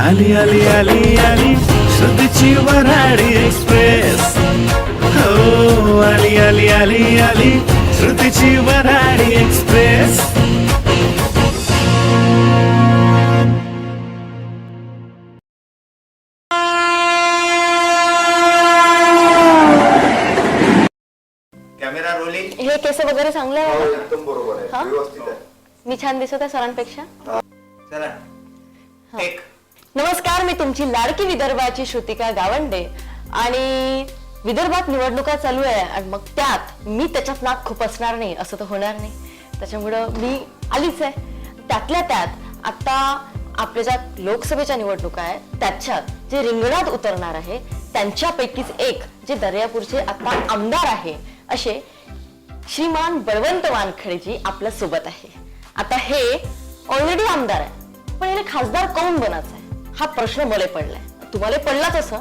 आली आली आली आली श्रुतीची वराडी एक्सप्रेस. हो आली आली आली आली श्रुतीची वराडी एक्सप्रेस. कॅमेरा रोलिंग हे केस वगैरे चांगले आहे? ना? एकदम बरोबर हा? व्यवस्थित आहे. मी छान दिसत आहे सरांपेक्षा? चला. टेक नमस्कार मी तुमची लाडकी विदर्भाची श्रुतिका गावंडे आणि विदर्भात निवडणुका चालू आहे आणि मग त्यात मी त्याच्यात नाक खूप असणार नाही असं तर होणार नाही. त्याच्यामुळं मी आलीच आहे. त्यातल्या त्यात आता आपल्या ज्या लोकसभेच्या निवडणुका आहेत त्याच्यात जे रिंगणात उतरणार आहे त्यांच्यापैकीच एक जे दर्यापूरचे आता आमदार आहे असे श्रीमान बळवंत वानखडेजी आपल्यासोबत आहे. आता हे ऑलरेडी आमदार आहे पण याने खासदार कोण बनायचं आहे? हा प्रश्न मला पडलाय. तुम्हाला पडलाच असं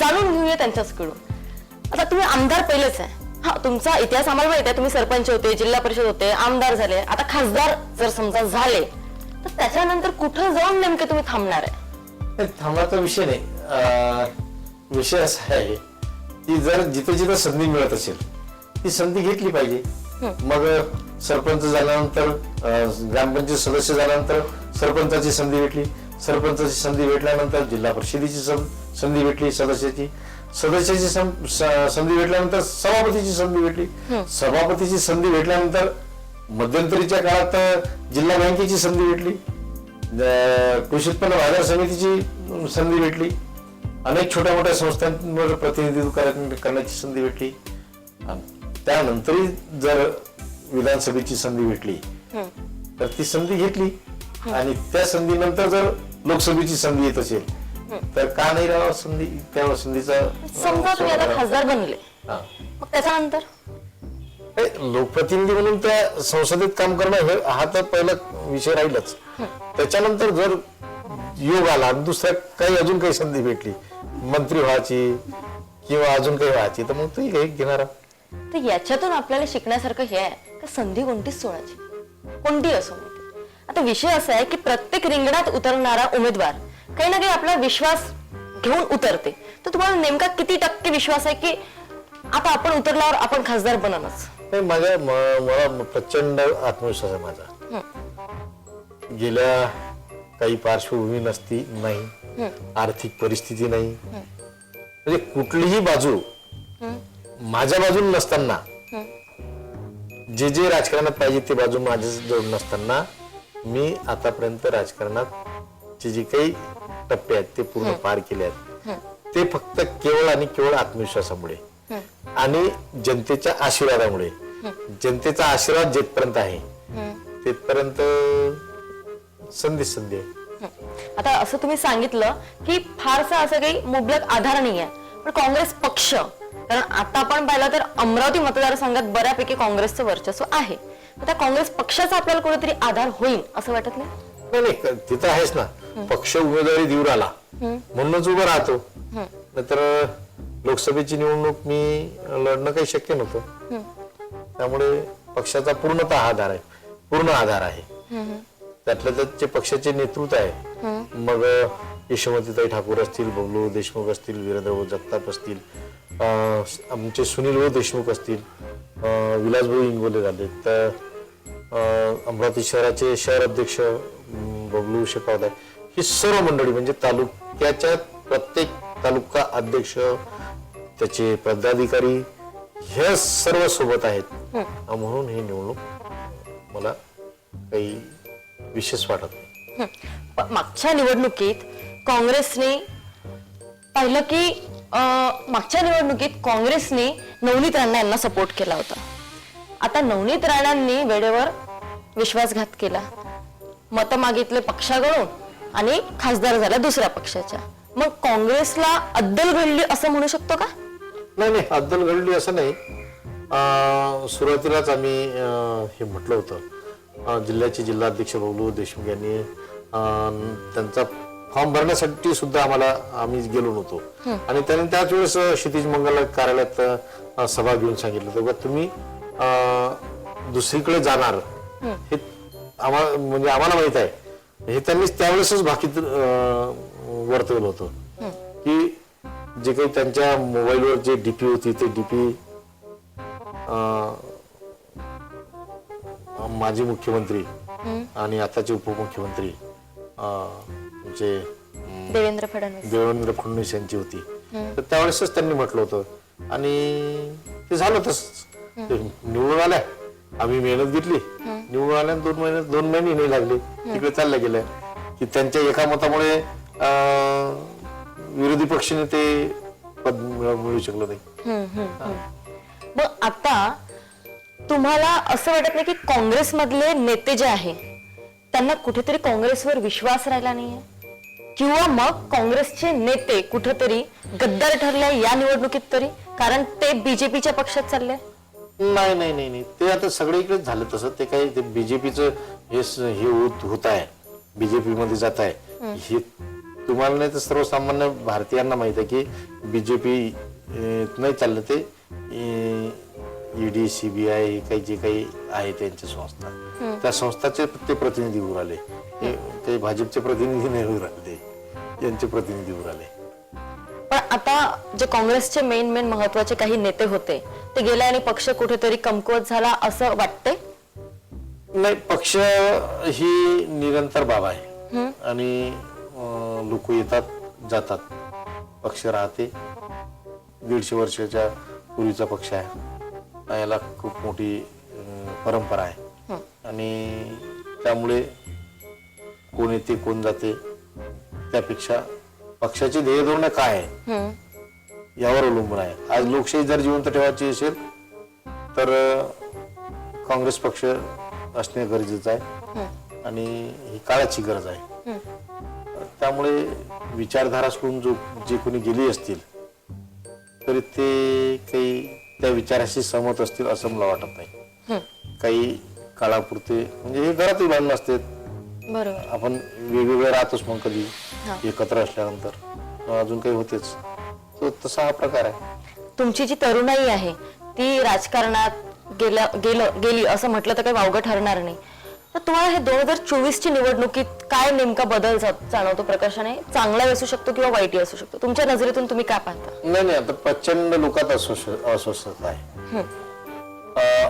जाणून घेऊया त्यांच्याचकडून. आता तुम्ही आमदार पहिलेच आहे. हा तुमचा इतिहास आम्हाला माहिती आहे तुम्ही सरपंच होते जिल्हा परिषद होते आमदार झाले आता खासदार जर समजा झाले तर त्याच्यानंतर कुठं जाऊन नेमके तुम्ही थांबणार आहे? थांबाचा विषय नाही. विषय असा आहे की जर जिथे जिथे संधी मिळत असेल ती संधी घेतली पाहिजे. मग सरपंच झाल्यानंतर ग्रामपंचायत सदस्य झाल्यानंतर सरपंचाची संधी भेटली. सरपंचाची संधी भेटल्यानंतर जिल्हा परिषदेची संधी भेटली सदस्याची. सदस्याची संधी भेटल्यानंतर सभापतीची संधी भेटली. सभापतीची संधी भेटल्यानंतर मध्यंतरीच्या काळात जिल्हा बँकेची संधी भेटली. कृषी उत्पन्न बाजार समितीची संधी भेटली. अनेक छोट्या मोठ्या संस्थांवर प्रतिनिधित्व करा- करण्याची संधी भेटली. त्यानंतरही जर विधानसभेची संधी भेटली तर ती संधी घेतली. आणि त्या संधीनंतर जर लोकसभेची संधी येत असेल तर का नाही राहावं संधी? त्या संधीचा समजा तुम्ही आता खासदार बनले. हा. मग त्याच्यानंतर? हे लोकप्रतिनिधी म्हणून त्या संसदेत काम करणं हे हा तर पहिला विषय राहीलच. त्याच्यानंतर जर योग आला आणि दुसऱ्या काही अजून काही संधी भेटली मंत्री व्हायची किंवा अजून काही व्हायची तर मग तुम्ही काही घेणार. तर याच्यातून आपल्याला शिकण्यासारखं हे आहे का संधी कोणतीच सोडायची? कोणती असो? ती. आता विषय असा आहे की प्रत्येक रिंगणात उतरणारा उमेदवार काही ना काही आपला विश्वास घेऊन उतरते. तर तुम्हाला नेमका किती टक्के विश्वास आहे की आता आपण उतरल्यावर आपण खासदार बनणच नाही माझ्या म- मला प्रचंड आत्मविश्वास आहे माझा. गेल्या काही पार्श्वभूमी नसती नाही. आर्थिक परिस्थिती नाही. म्हणजे कुठलीही बाजू माझ्या बाजून नसताना जे जे राजकारणात पाहिजे ते बाजू माझ्या जवळ नसताना मी आतापर्यंत राजकारणात जे जे काही टप्पे आहेत ते पूर्ण पार केले आहेत. ते फक्त केवळ आणि केवळ आत्मविश्वासामुळे आणि जनतेच्या आशीर्वादामुळे. जनतेचा आशीर्वाद जेथपर्यंत आहे तेथपर्यंत संधी संधी आहे. आता असं तुम्ही सांगितलं की फारसा असं काही मुबलक आधार नाही आहे पण काँग्रेस पक्ष कारण आता आपण पाहिलं तर अमरावती मतदारसंघात बऱ्यापैकी काँग्रेसचं वर्चस्व आहे. त्या काँग्रेस पक्षाचा आपल्याला कुठेतरी आधार होईल असं वाटत नाही? नाही नाही तिथं आहेच ना. पक्ष उमेदवारी देऊ राहिला म्हणूनच उभं राहतो. नाहीतर लोकसभेची निवडणूक मी लढणं काही शक्य नव्हतं. त्यामुळे पक्षाचा पूर्णतः आधार आहे. पूर्ण आधार आहे. त्यातल्या त्यात जे पक्षाचे नेतृत्व आहे मग यशोमतीताई ठाकूर असतील बबलू देशमुख असतील वीरेंद्रभाऊ जगताप असतील आमचे सुनीलभाऊ देशमुख असतील विलासभाऊ इंगोले झाले. तर अमरावती शहराचे शहर अध्यक्ष बबलू शेकावत ही सर्व मंडळी म्हणजे तालुक्याच्या प्रत्येक तालुका अध्यक्ष त्याचे पदाधिकारी हे सर्व सोबत आहेत. म्हणून ही निवडणूक मला काही विशेष वाटत नाही. मागच्या निवडणुकीत काँग्रेसने पाहिलं की अं, मागच्या निवडणुकीत काँग्रेसने नवनीत राणा यांना सपोर्ट केला होता. आता नवनीत राणांनी वेळेवर विश्वासघात केला. मतं मागितले पक्षाकडून आणि खासदार झाला दुसऱ्या पक्षाच्या. मग काँग्रेसला अद्दल घडली असं म्हणू शकतो का? नाही नाही अद्दल घडली असं नाही. अं, सुरुवातीलाच आम्ही अं, हे म्हटलं होतं. अं, जिल्ह्याचे जिल्हाध्यक्ष बबलू देशमुख यांनी अं, त्यांचा फॉर्म भरण्यासाठी सुद्धा आम्हाला आम्ही गेलो नव्हतो. आणि त्याने त्याच वेळेस क्षितिज मंगल कार्यालयात सभा घेऊन सांगितलं होतं का तुम्ही दुसरीकडे जाणार हे आम्हाला म्हणजे आम्हाला माहीत आहे. हे त्यांनी त्यावेळेसच भाकीत वर्तवलं होतं. की जे काही त्यांच्या मोबाईलवर जे डीपी होती ते डीपी माजी मुख्यमंत्री आणि आताचे उपमुख्यमंत्री अं, देवेंद्र फडणवीस. देवेंद्र फडणवीस यांची होती. तर त्यावेळेसच त्यांनी म्हटलं होतं. आणि ते झालं तसंच. ते निवडून आल्या. आम्ही मेहनत घेतली. निवडून आल्या दोन महिने दोन महिने नाही लागले. तिकडे चालल्या गेल्या. की त्यांच्या एका मतामुळे विरोधी पक्षाने ते पद मिळ- मिळू शकलं नाही. मग आता तुम्हाला असं वाटत नाही की काँग्रेसमधले नेते जे आहे त्यांना कुठेतरी काँग्रेसवर विश्वास राहिला नाहीये? किंवा मग काँग्रेसचे नेते कुठेतरी गद्दार ठरले या निवडणुकीत तरी? कारण ते बीजेपीच्या पक्षात चालले नाही नाही नाही नाही. ते आता सगळीकडेच झालं तसं. ते काही ते बीजेपीचं हे हे होत होत आहे. बीजेपी मध्ये जात आहे. हे. तुम्हाला नाही तर सर्वसामान्य भारतीयांना माहीत आहे की बीजेपी नाही चाललं ते. ईडी सीबीआय काही जे काही आहे त्यांच्या संस्था. त्या संस्थाचे ते प्रतिनिधी उभं राहिले हे ते भाजपचे प्रतिनिधी नाही उभं राहिले. यांचे प्रतिनिधी उभं राहिले. पण आता जे काँग्रेसचे मेन मेन महत्त्वाचे काही नेते होते ते गेले आणि पक्ष कुठेतरी कमकुवत झाला असं वाटते नाही पक्ष ही निरंतर बाब आहे. आणि लोक येतात जातात. पक्ष राहते. दीडशे वर्षाच्या पूर्वीचा पक्ष आहे. याला खूप मोठी परंपरा आहे. आणि त्यामुळे कोण येते कोण जाते त्यापेक्षा पक्षाची ध्येय धोरणं काय आहे? यावर अवलंबून आहे. आज लोकशाही जर जिवंत ठेवायची असेल तर अं, काँग्रेस पक्ष असणे गरजेचं आहे. आणि ही काळाची गरज आहे. त्यामुळे विचारधारा सोडून जो जे कोणी गेली असतील तरी ते काही त्या विचाराशी सहमत असतील असं मला वाटत नाही. काही काळापुरते म्हणजे हे घरातही भांडणं असते बरोबर. आपण वेगवेगळे राहतोच मग कधी एकत्र असल्यानंतर. अजून काही होतेच. तो तसा हा प्रकार आहे. तुमची जी तरुणाई आहे ती राजकारणात गेलं गेलं गेली असं म्हटलं तर काही वावगं ठरणार नाही. तर तुम्हाला हे दोन हजार चोवीस ची निवडणुकीत काय नेमका बदल जा- जाणवतो प्रकाशाने? चांगलाही असू शकतो किंवा वाईटही असू शकतो. तुमच्या नजरेतून तुम्ही काय पाहता? नाही नाही आता प्रचंड लोकात अस्वस्थ अस्वस्थता आहे. अं,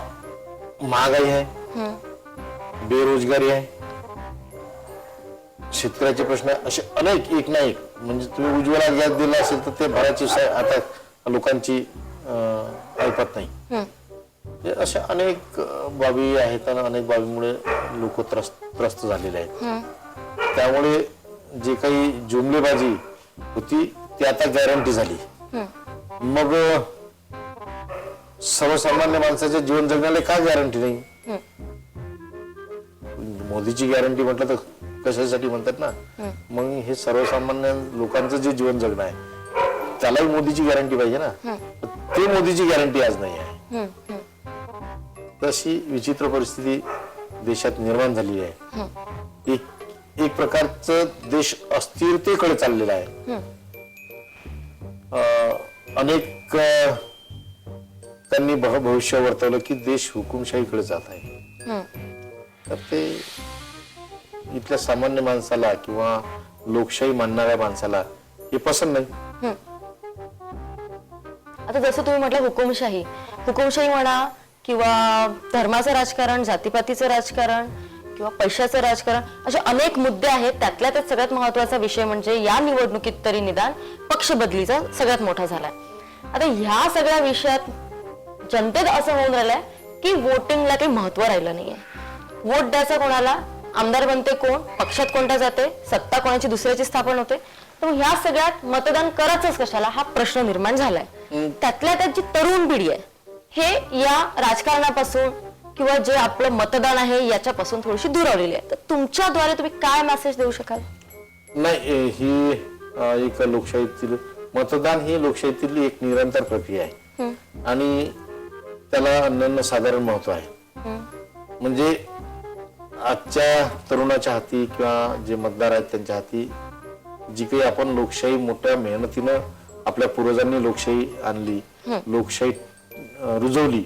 महागाई आहे. बेरोजगारी आहे. शेतकऱ्याचे प्रश्न असे अनेक एक ना एक. म्हणजे तुम्ही उज्ज्वला गॅस दिला असेल तर ते भरायची सोय आता लोकांची अं, ऐपत नाही. अशा अनेक बाबी आहेत आणि अनेक बाबीमुळे लोक त्रस्त त्रस्त झालेले आहेत. त्यामुळे जे काही जुमलेबाजी होती ती आता गॅरंटी झाली. मग सर्वसामान्य माणसाच्या जीवन जगण्याला का गॅरंटी नाही? मोदीची गॅरंटी म्हटलं तर कशासाठी म्हणतात ना मग हे सर्वसामान्य लोकांचं जे जीवन जगणं आहे त्यालाही मोदीची गॅरंटी पाहिजे ना. ते मोदीची गॅरंटी आज नाही आहे. तशी विचित्र परिस्थिती देशात निर्माण झाली आहे. एक एक प्रकारचं देश अस्थिरतेकडे चाललेला आहे. अनेक त्यांनी भव- भविष्य वर्तवलं की देश हुकुमशाहीकडे जात आहे. तर ते इथल्या सामान्य माणसाला किंवा लोकशाही मानणाऱ्या माणसाला हे पसंत नाही. आता जसं तुम्ही म्हटलं हुकुमशाही हुकुमशाही म्हणा किंवा धर्माचं राजकारण जातीपातीचं राजकारण किंवा पैशाचं राजकारण असे अनेक मुद्दे आहेत. त्यातल्या त्यात सगळ्यात महत्त्वाचा विषय म्हणजे या निवडणुकीत तरी निदान पक्ष बदलीचा सगळ्यात मोठा झालाय. आता ह्या सगळ्या विषयात जनतेत असं होऊन राहिलंय की वोटिंगला काही महत्त्व राहिलं नाहीये. वोट द्यायचा कोणाला? आमदार बनते कोण? पक्षात कोणता जाते? सत्ता कोणाची? दुसऱ्याची स्थापन होते. तर ह्या सगळ्यात मतदान करायचंच कशाला? हा प्रश्न निर्माण झालाय. त्यातल्या त्यात जी तरुण पिढी आहे हे या राजकारणापासून किंवा जे आपलं मतदान आहे याच्यापासून थोडीशी दुरावलेली आहे. तर तुमच्याद्वारे तुम्ही काय मेसेज देऊ शकाल? नाही ही एक लोकशाहीतील मतदान ही लोकशाहीतील एक निरंतर प्रक्रिया आहे. आणि त्याला अनन्य साधारण महत्त्व आहे. म्हणजे आजच्या तरुणाच्या हाती किंवा जे मतदार आहेत त्यांच्या हाती जी काही आपण लोकशाही मोठ्या मेहनतीनं आपल्या पूर्वजांनी लोकशाही आणली लोकशाही अ, रुजवली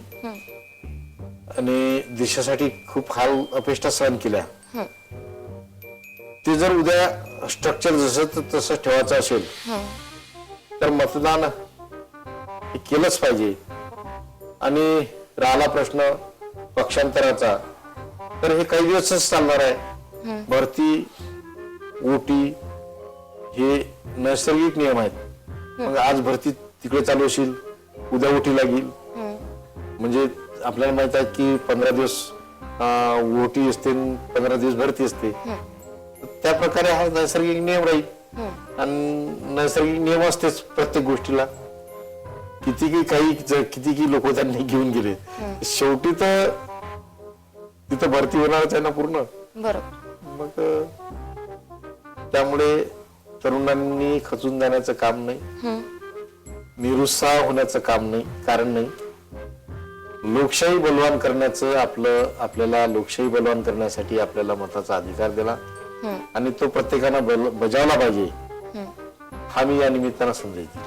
आणि देशासाठी खूप हाल अपेष्टा सहन केल्या. ते जर उद्या स्ट्रक्चर जसं तसं ठेवायचं असेल तर मतदान हे केलंच पाहिजे. आणि राहिला प्रश्न पक्षांतराचा तर हे काही दिवसच चालणार आहे. भरती ओटी हे नैसर्गिक नियम आहेत. मग आज भरती तिकडे चालू असेल उद्या ओटी लागेल. म्हणजे आपल्याला माहीत आहे की पंधरा दिवस ओटी असते पंधरा दिवस भरती असते. त्या प्रकारे हा नैसर्गिक नियम राहील. आणि नैसर्गिक नियम असतेच प्रत्येक गोष्टीला. किती की काही किती की लोक त्यांनी घेऊन गेले. शेवटी तर तिथं भरती होणारच आहे ना पूर्ण? बरोबर. मग अं, त्यामुळे तरुणांनी खचून जाण्याचं काम नाही. निरुत्साह होण्याचं काम नाही कारण नाही. लोकशाही बलवान करण्याचं आपलं आपल्याला लोकशाही बलवान करण्यासाठी आपल्याला मताचा अधिकार दिला. आणि तो प्रत्येकानं बल- बजावला पाहिजे. हा. मी या निमित्तानं समजायची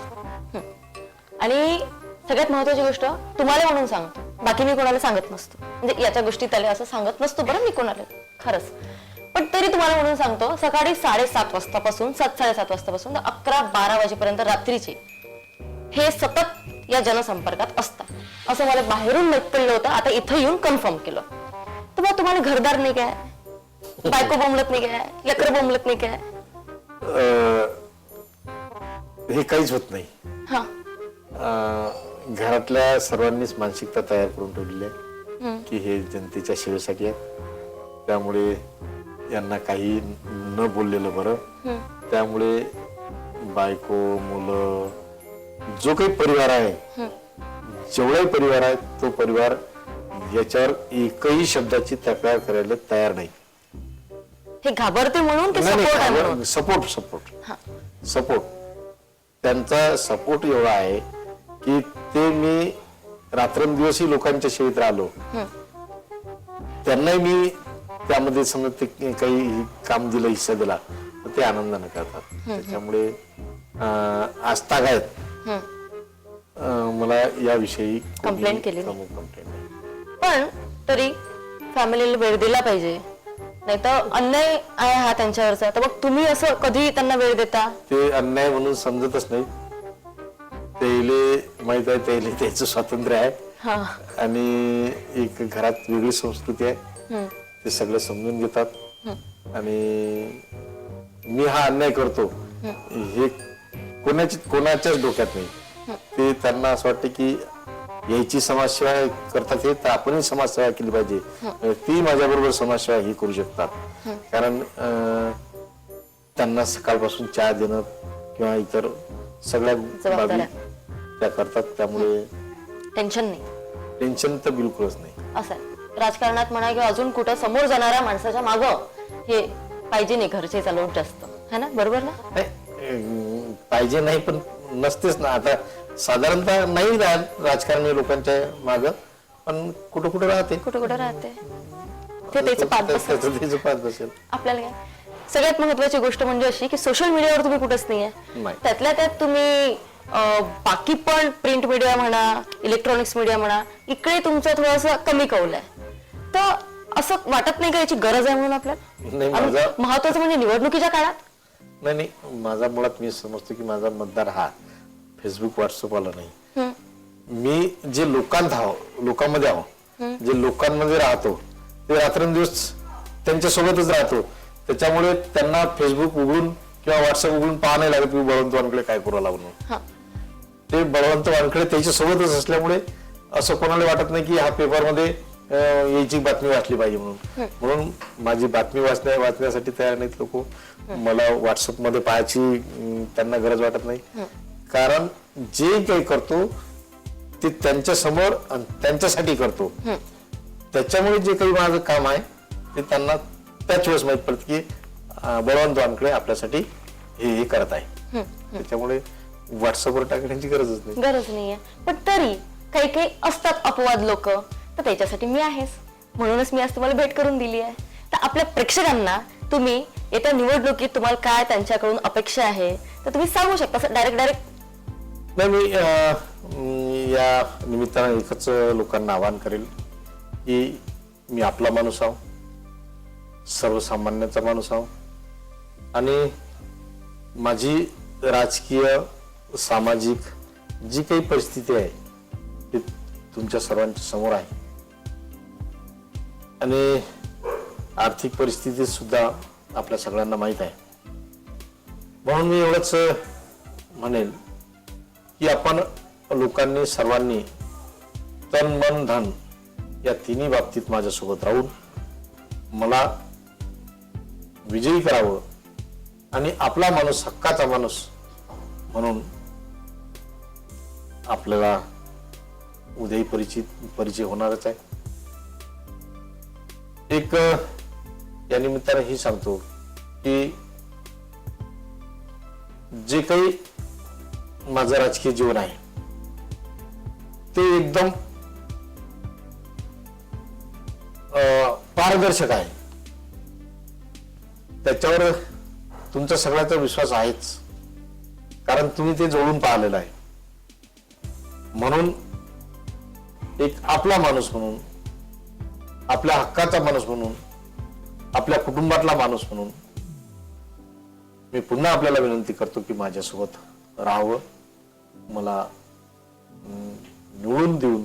आणि सगळ्यात महत्वाची गोष्ट तुम्हाला म्हणून सांगतो. बाकी मी कोणाला सांगत नसतो. म्हणजे याच्या गोष्टी त्याला असं सांगत नसतो बरं मी कोणाला? खरंच. पण तरी तुम्हाला म्हणून सांगतो सकाळी साडेसात वाजतापासून सात साडेसात वाजतापासून अकरा बारा वाजेपर्यंत रात्रीचे हे सतत या जनसंपर्कात असतात. असं मला बाहेरून माहीत पडलं होतं आता इथं येऊन कन्फर्म केलं. तर मग तुम्हाला घरदार नाही काय बायको बोंबलत नाही काय लेकर बोंबलत नाही काय हे काहीच होत नाही. हा. अं, घरातल्या सर्वांनीच मानसिकता तयार करून ठेवलेली आहे की हे जनतेच्या सेवेसाठी आहे. त्यामुळे यांना काही न बोललेलं बरं. त्यामुळे बायको मुलं जो काही परिवार आहे जेवढाही परिवार आहे तो परिवार याच्यावर एकही शब्दाची तक्रार करायला तयार नाही. हे घाबरते म्हणून सपोर्ट सपोर्ट सपोर्ट त्यांचा सपोर्ट एवढा आहे की ते मी रात्रंदिवसही लोकांच्या सेवेत राहिलो. त्यांनाही मी त्यामध्ये समजा ते काही काम दिलं हिस्सा दिला ते आनंदाने करतात. त्याच्यामुळे आजतागायत अं, मला याविषयी Complaint केली. पण तरी फॅमिलीला वेळ दिला पाहिजे. नाही तर अन्याय आहे हा त्यांच्यावरचा. तर मग तुम्ही असं कधी त्यांना वेळ देता? ते अन्याय म्हणून समजतच नाही. त्याले माहीत आहे त्याले त्याचं स्वातंत्र्य आहे. हा. आणि एक घरात वेगळी संस्कृती आहे. ते सगळे समजून घेतात. आणि मी हा अन्याय करतो. हे कोणाची कोणाच्याच डोक्यात नाही. ते त्यांना असं वाटतं की याची समाजसेवा करतात हे तर आपणही समाजसेवा केली पाहिजे. ती माझ्याबरोबर समाजसेवा ही करू शकतात. कारण त्यांना सकाळपासून चहा देणं किंवा इतर सगळ्या बाबी. त्या करतात त्यामुळे टेन्शन नाही. टेन्शन तर बिलकुलच नाही. असं आहे. राजकारणात म्हणा किंवा अजून कुठं समोर जाणाऱ्या माणसाच्या माग हे पाहिजे नाही घरचे चालवत जास्त. है ना? बरोबर ना? नाही, अं, पाहिजे नाही पण नसतेच ना. आता साधारणतः नाही राहत राजकारणी लोकांच्या माग पण कुठं कुठं राहते. कुठं कुठं राहते. ते त्याचं पाच बसेल. त्याचं त्याचं पाच बसेल. आपल्याला काय? सगळ्यात महत्वाची गोष्ट म्हणजे अशी की सोशल मीडियावर तुम्ही कुठंच नाहीये. नाही. त्यातल्या त्यात तुम्ही बाकी पण प्रिंट मीडिया म्हणा इलेक्ट्रॉनिक्स मीडिया म्हणा इकडे तुमचं थोडस कमी कौल आहे. तर असं वाटत नाही का याची गरज आहे म्हणून नाही, आपल्याला आणि महत्वाचं म्हणजे निवडणुकीच्या काळात? नाही नाही माझा मुळात मी समजतो की माझा मतदार हा फेसबुक व्हॉट्सअप आला नाही मी जे लोकांत आहो लोकांमध्ये आहो जे लोकांमध्ये राहतो ते रात्रंदिवस त्यांच्या सोबतच राहतो. त्याच्यामुळे त्यांना फेसबुक उघडून किंवा व्हॉट्सअप उघडून पाहा नाही लागत की बळवंत वानकडे काय करू लागून हा. ते बळवंत वानखडे त्याच्या सोबतच असल्यामुळे असं कोणाला वाटत नाही की हा पेपरमध्ये अं, याची बातमी वाचली पाहिजे म्हणून. म्हणून माझी बातमी वाचण्या वाचण्यासाठी तयार नाहीत लोक. मला व्हॉट्सअपमध्ये पाहायची त्यांना गरज वाटत नाही. कारण जे काही करतो ते त्यांच्यासमोर त्यांच्यासाठी करतो. त्याच्यामुळे जे काही माझं काम आहे ते त्यांना त्याच वेळेस माहीत पडत की बळवंत वानकडे आपल्यासाठी हे हे करत आहे. त्याच्यामुळे व्हॉट्सअपवर टाकण्याची गरजच नाही. गरज नाहीये. पण तरी काही काही असतात अपवाद लोक. तर त्याच्यासाठी मी आहेच म्हणूनच मी आज तुम्हाला भेट करून दिली आहे. तर आपल्या प्रेक्षकांना तुम्ही येत्या निवडणुकीत तुम्हाला काय त्यांच्याकडून अपेक्षा आहे तर तुम्ही सांगू शकता डायरेक्ट डायरेक्ट नाही मी अं, मी या निमित्तानं एकच लोकांना आवाहन करेल की मी आपला माणूस आहो. सर्वसामान्याचा माणूस आहो. आणि माझी राजकीय सामाजिक जी काही परिस्थिती आहे ती तुमच्या सर्वांच्या समोर आहे. आणि आर्थिक परिस्थिती सुद्धा आपल्या सगळ्यांना माहीत आहे. म्हणून मी एवढंच म्हणेन की आपण लोकांनी सर्वांनी तन मन धन या तिन्ही बाबतीत माझ्यासोबत राहून मला विजयी करावं आणि आपला माणूस हक्काचा माणूस म्हणून आपल्याला उद्याही परिचित परिचय होणारच आहे. एक या निमित्ताने ही सांगतो की जे काही माझं राजकीय जीवन आहे ते एकदम पारदर्शक आहे. त्याच्यावर तुमचा सगळ्याचा विश्वास आहेच. कारण तुम्ही ते जोडून पाहिलेलं आहे. म्हणून एक आपला माणूस म्हणून आपल्या हक्काचा माणूस म्हणून आपल्या कुटुंबातला माणूस म्हणून मी पुन्हा आपल्याला विनंती करतो की माझ्यासोबत राहावं. मला निवडून देऊन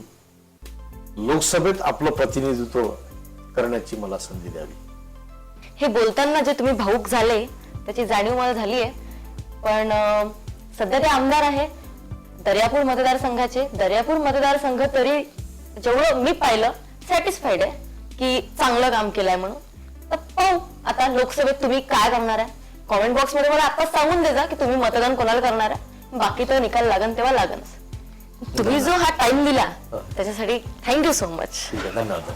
लोकसभेत आपलं प्रतिनिधित्व करण्याची मला संधी द्यावी. हे बोलताना जे तुम्ही भाऊक झाले त्याची जाणीव मला झाली आहे पण सध्या ते आमदार आहे. दर्यापूर मतदारसंघाचे दर्यापूर मतदारसंघ तरी जेवढं मी पाहिलं सॅटिस्फाईड आहे की चांगलं काम केलंय म्हणून. तर पाहू आता लोकसभेत तुम्ही काय करणार आहे? कॉमेंट बॉक्समध्ये मला आता सांगून देजा की तुम्ही मतदान कोणाला करणार आहे. बाकी तो निकाल लागन तेव्हा लागनच. तुम्ही जो हा टाइम दिला त्याच्यासाठी थँक्यू सो मच धन्यवाद.